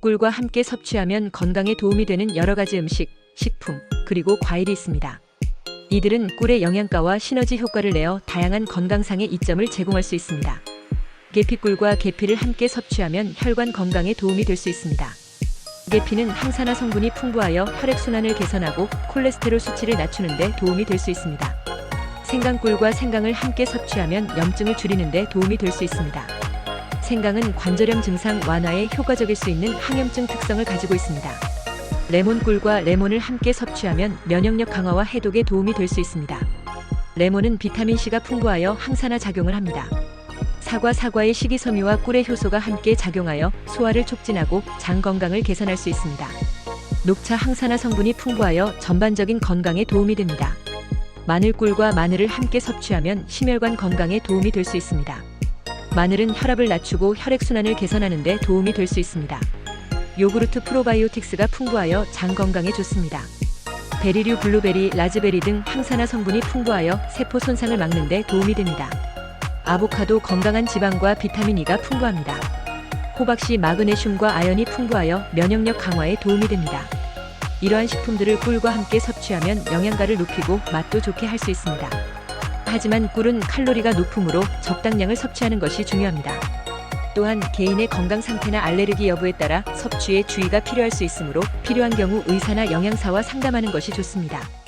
꿀과 함께 섭취하면 건강에 도움이 되는 여러 가지 음식, 식품, 그리고 과일이 있습니다. 이들은 꿀의 영양가와 시너지 효과를 내어 다양한 건강상의 이점을 제공할 수 있습니다. 계피꿀과 계피를 함께 섭취하면 혈관 건강에 도움이 될 수 있습니다. 계피는 항산화 성분이 풍부하여 혈액순환을 개선하고 콜레스테롤 수치를 낮추는 데 도움이 될 수 있습니다. 생강꿀과 생강을 함께 섭취하면 염증을 줄이는 데 도움이 될 수 있습니다. 생강은 관절염 증상 완화에 효과적일 수 있는 항염증 특성을 가지고 있습니다. 레몬꿀과 레몬을 함께 섭취하면 면역력 강화와 해독에 도움이 될 수 있습니다. 레몬은 비타민C가 풍부하여 항산화 작용을 합니다. 사과 사과의 식이섬유와 꿀의 효소가 함께 작용하여 소화를 촉진하고 장 건강을 개선할 수 있습니다. 녹차 항산화 성분이 풍부하여 전반적인 건강에 도움이 됩니다. 마늘꿀과 마늘을 함께 섭취하면 심혈관 건강에 도움이 될 수 있습니다. 마늘은 혈압을 낮추고 혈액순환을 개선하는 데 도움이 될 수 있습니다. 요구르트 프로바이오틱스가 풍부하여 장 건강에 좋습니다. 베리류 블루베리, 라즈베리 등 항산화 성분이 풍부하여 세포 손상을 막는 데 도움이 됩니다. 아보카도 건강한 지방과 비타민 E가 풍부합니다. 호박씨 마그네슘과 아연이 풍부하여 면역력 강화에 도움이 됩니다. 이러한 식품들을 꿀과 함께 섭취하면 영양가를 높이고 맛도 좋게 할 수 있습니다. 하지만 꿀은 칼로리가 높으므로 적당량을 섭취하는 것이 중요합니다. 또한 개인의 건강 상태나 알레르기 여부에 따라 섭취에 주의가 필요할 수 있으므로 필요한 경우 의사나 영양사와 상담하는 것이 좋습니다.